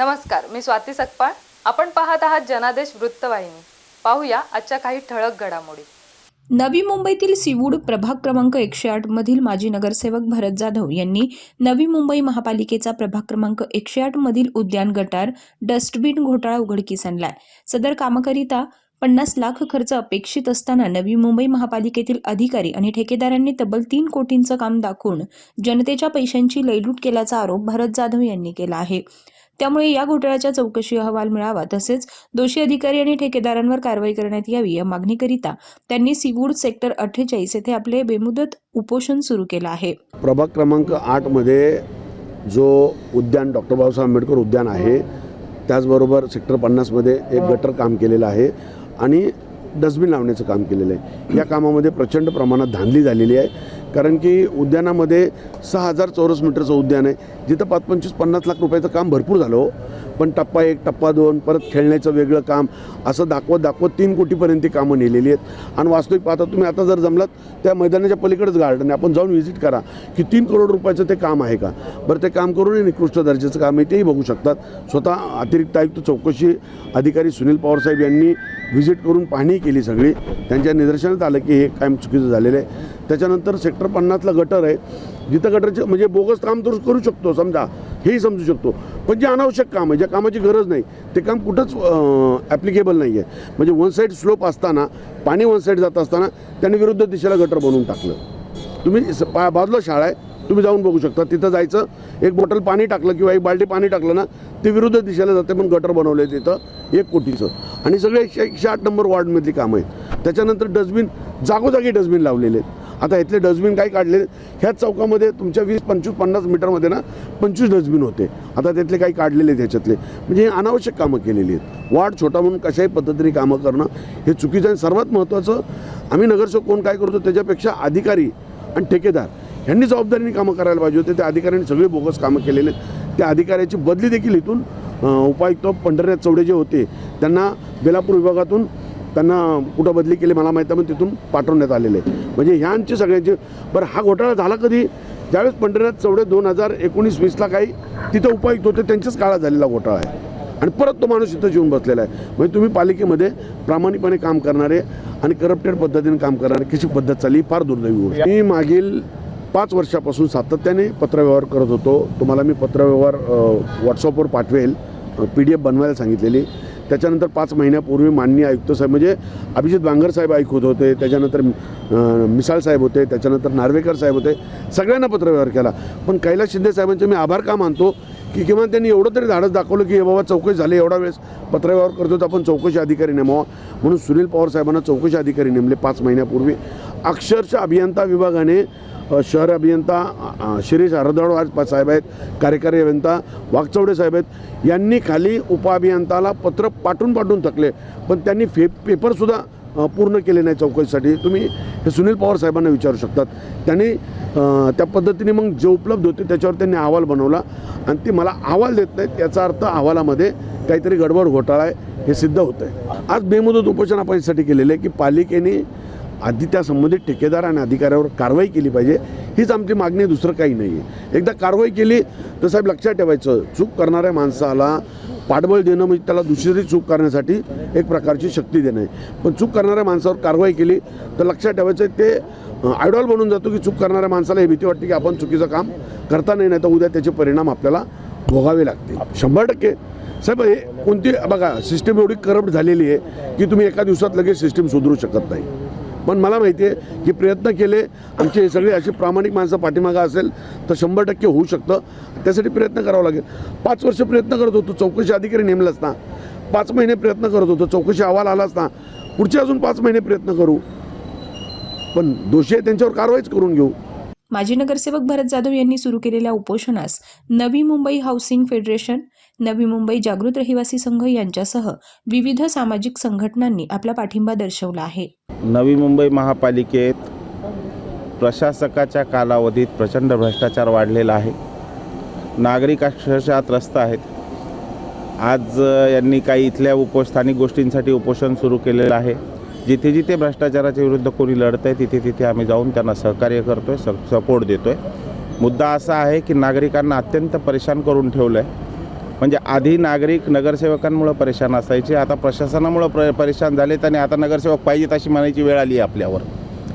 नमस्कार मी स्वाती सकपाळ. आपण पाहत आहात जनादेश वृत्तवाहिनी. पाहूया आजच्या काही ठळक घडामोडी. नवी मुंबईतील सिवूड प्रभाग क्रमांक एकशे आठ मधील माजी नगरसेवक भरत जाधव यांनी नवी मुंबई महापालिकेचा प्रभाग क्रमांक एकशे आठ मधील उद्यान गटार डस्टबिन घोटाळा उघडकीस आणलाय. सदर कामाकरिता पन्नास लाख खर्च अपेक्षित असताना नवी मुंबई महापालिकेतील अधिकारी आणि ठेकेदारांनी तब्बल तीन कोटींचं काम दाखवून जनतेच्या पैशांची लयलूट केल्याचा आरोप भरत जाधव यांनी केला आहे. त्यामुळे या घोटाळ्याच्या चौकशी अहवाल मिळावा तसेच दोषी अधिकारी आणि ठेकेदारांवर कारवाई करण्यात यावी या मागणीकरिता त्यांनी सिवूड सेक्टर अठ्ठेचाळीस येथे आपले बेमुदत उपोषण सुरू केलं आहे. प्रभाग क्रमांक आठमध्ये जो उद्यान डॉक्टर बाबासाहेब आंबेडकर उद्यान आहे त्याचबरोबर सेक्टर पन्नासमध्ये एक गटर काम केलेलं आहे. आणि डस्टबिन लावण्याचं काम केलेलं आहे. या कामामध्ये प्रचंड प्रमाणात धांदली झालेली आहे. कारण की उद्यानामध्ये सहा हजार चौरस मीटरचं उद्यान आहे. जिथं पाच पंचवीस पन्नास लाख रुपयाचं काम भरपूर झालं हो. पण टप्पा एक टप्पा दोन परत खेळण्याचं वेगळं काम असं दाखवत दाखवत तीन कोटीपर्यंत ती कामं नेलेली आहेत. आणि वास्तविक पाहता तुम्ही आता जर जमलात त्या मैदानाच्या पलीकडेच गार्डन आहे. आपण जाऊन व्हिजिट करा की तीन करोड रुपयाचं ते काम आहे का? बरं ते काम करूनही निकृष्ट दर्जाचं काम आहे तेही बघू शकतात. स्वतः अतिरिक्त आयुक्त चौकशी अधिकारी सुनील पवारसाहेब यांनी व्हिजिट करून पाहणी केली सगळी. त्यांच्या निदर्शनात आलं की हे कायम चुकीचं झालेलं आहे. त्याच्यानंतर सेक्टर पन्नासला गटर आहे. जिथं गटरचे म्हणजे बोगस काम तर करू शकतो समजा. हेही समजू शकतो. पण जे अनावश्यक काम आहे ज्या कामाची गरज नाही ते काम कुठंच ॲप्लिकेबल नाही आहे म्हणजे वन साईड स्लोप असताना पाणी वन साईड जात असताना त्यांनी विरुद्ध दिशेला गटर बनवून टाकलं. तुम्ही स- पा बाजूला शाळा आहे तुम्ही जाऊन बघू शकता. तिथं जायचं एक बॉटल पाणी टाकलं किंवा एक बाल्टी पाणी टाकलं ना ते विरुद्ध दिशेला जाते पण गटर बनवले तिथं एक कोटीचं. आणि सगळे एकशे एकशे आठ नंबर वॉर्डमधली कामं आहेत. त्याच्यानंतर डस्टबिन जागोजागी डस्टबिन लावलेले आहेत. आता इथले डस्टबिन काय काढले? ह्याच चौकामध्ये तुमच्या वीस पंचवीस पन्नास मीटरमध्ये ना पंचवीस डस्टबिन होते. आता त्यातले काही काढलेले आहेत म्हणजे हे अनावश्यक कामं केलेली आहेत. वाढ छोटा म्हणून कशाही पद्धतीने कामं करणं हे चुकीचं आहे सर्वात महत्त्वाचं आम्ही नगरसेवक कोण काय करतो त्याच्यापेक्षा अधिकारी आणि ठेकेदार ह्यांनी जबाबदारीने कामं करायला पाहिजे होते. त्या अधिकाऱ्यांनी सगळे बोगस कामं केलेले आहेत. त्या अधिकाऱ्याची बदली देखील इथून उपायुक्त पंढरनाथ चौडे जे होते त्यांना बेलापूर विभागातून त्यांना कुठं बदली केली मला माहीत आहे पण तिथून पाठवण्यात आलेले आहे म्हणजे ह्यांचे सगळ्यांचे बरं हा घोटाळा झाला कधी? ज्यावेळेस पंढरीनाथ चौडे दोन हजार एकोणीस वीसला काही तिथं उपायुक्त होते त्यांच्याच काळात झालेला घोटाळा आहे. आणि परत तो माणूस इथं जीवन बसलेला आहे. म्हणजे तुम्ही पालिकेमध्ये प्रामाणिकपणे काम करणारे आणि करप्टेड पद्धतीने काम करणारे कशी पद्धत चालली फार दुर्दैवी गोष्ट मी मागील पाच वर्षापासून सातत्याने पत्रव्यवहार करत होतो. तुम्हाला मी पत्रव्यवहार व्हॉट्सअपवर पाठवेल. पी डी एफ बनवायला सांगितलेली. त्याच्यानंतर पाच महिन्यापूर्वी माननीय आयुक्त साहेब म्हणजे अभिजित बांगर साहेब ऐकत होते त्याच्यानंतर मिसाळ साहेब होते त्याच्यानंतर नार्वेकर साहेब होते सगळ्यांना पत्रव्यवहार केला. पण कैलास शिंदे साहेबांचे मी आभार का मानतो की किमान त्यांनी एवढं तरी धाडस दाखवलं की हे बाबा चौकशी झाली एवढा वेळेस पत्रव्यवहार करतो तर आपण चौकशी अधिकारी नेमावा म्हणून सुनील पवार साहेबांना चौकशी अधिकारी नेमले पाच महिन्यापूर्वी. अक्षरशः अभियंता विभागाने शहर अभियंता शिरीष हरदळ साहेब आहेत कार्यकारी अभियंता वागचौडे साहेब आहेत. यांनी खाली उपअभियंताला पत्र पाठवून पाठवून थकले पण त्यांनी फे पेपरसुद्धा पूर्ण केले नाही चौकशीसाठी. तुम्ही हे सुनील पवार साहेबांना विचारू शकतात. त्यांनी त्या पद्धतीने मग जे उपलब्ध होते त्याच्यावर त्यांनी अहवाल बनवला. आणि ते मला अहवाल देत नाहीत याचा अर्थ अहवालामध्ये काहीतरी गडबड घोटाळा आहे हे सिद्ध होतं आहे आज बेमुदत उपोषण आपण यासाठी केलेलं आहे की पालिकेने आधी त्या संबंधित ठेकेदार आणि अधिकाऱ्यावर कारवाई केली पाहिजे. हीच आमची मागणी दुसरं काही नाही आहे. एकदा कारवाई केली तर साहेब लक्षात ठेवायचं चूक करणाऱ्या माणसाला पाठबळ देणं म्हणजे त्याला दुसरी चूक करण्यासाठी एक प्रकारची शक्ती देणं आहे. पण चूक करणाऱ्या माणसावर कारवाई केली तर लक्षात ठेवायचं ते आयडॉल बनून जातो की चूक करणाऱ्या माणसाला हे भीती वाटते की आपण चुकीचं काम करता नाही नाही तर उद्या त्याचे परिणाम आपल्याला भोगावे लागतील. शंभर टक्के. साहेब हे कोणती बघा सिस्टीम एवढी करप्ट झालेली आहे की तुम्ही एका दिवसात लगेच सिस्टीम सुधरू शकत नाही. पण मला माहिती आहे की प्रयत्न केले आमचे हे सगळे अशी प्रामाणिक माणसं पाठीमागा असेल तर शंभर टक्के होऊ शकतं. त्यासाठी प्रयत्न करावा लागेल. पाच वर्ष प्रयत्न करत होतो चौकशी अधिकारी नेमलाच ना पाच महिने प्रयत्न करत होतो चौकशी अहवाल आलाच ना पुढचे अजून पाच महिने प्रयत्न करू. पण दोषी आहे त्यांच्यावर कारवाईच करून घेऊ. माजी नगरसेवक भरत जाधव यांनी सुरू केलेल्या उपोषणास नवी मुंबई हाऊसिंग फेडरेशन नवी मुंबई जागृत रहिवासी संघ यांच्यासह विविध सामाजिक संघटनांनी आपला पाठिंबा दर्शवला आहे. नवी मुंबई महापालिकेत प्रशासकाच्या कालावधीत प्रचंड भ्रष्टाचार वाढलेला आहे. नागरिक अक्षरशः त्रस्त आहेत. आज यांनी काही इथल्या उपस्थानिक गोष्टींसाठी उपोषण सुरू केलेलं आहे. जिथे जिथे भ्रष्टाचाराच्या विरुद्ध कोणी लढत आहे तिथे तिथे आम्ही जाऊन त्यांना सहकार्य करतो आहे स सपोर्ट देतो आहे मुद्दा असा आहे की नागरिकांना अत्यंत परेशान करून ठेवलं आहे म्हणजे आधी नागरिक नगरसेवकांमुळं परेशान असायचे आता प्रशासनामुळं प्र परेशान झालेत आणि आता नगरसेवक पाहिजेत अशी म्हणायची वेळ आली आहे आपल्यावर.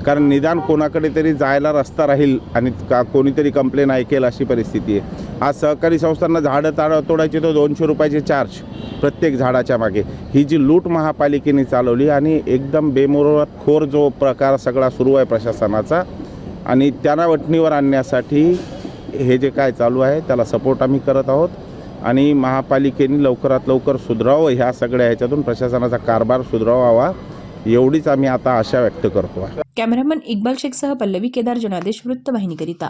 कारण निदान कोणाकडे तरी जायला रस्ता राहील आणि का कोणीतरी कंप्लेन ऐकेल अशी परिस्थिती आहे. आज सहकारी संस्थांना झाडं ताडं तोडायचे तो दोनशे रुपयाचे चार्ज प्रत्येक झाडाच्या मागे. ही जी लूट महापालिकेने चालवली आणि एकदम बेमुरत खोर जो प्रकार सगळा सुरू आहे प्रशासनाचा आणि त्यांना वटणीवर आणण्यासाठी हे जे काय चालू आहे त्याला सपोर्ट आम्ही करत आहोत. आणि महापालिकेने लवकरात लवकर सुधरावं ह्या सगळ्या ह्याच्यातून प्रशासनाचा कारभार सुधरावावा एवढीच आम्ही आता आशा व्यक्त करतो. कॅमेरामन इक्बाल शेखसह पल्लवी केदार जनादेश वृत्तवाहिनीकरिता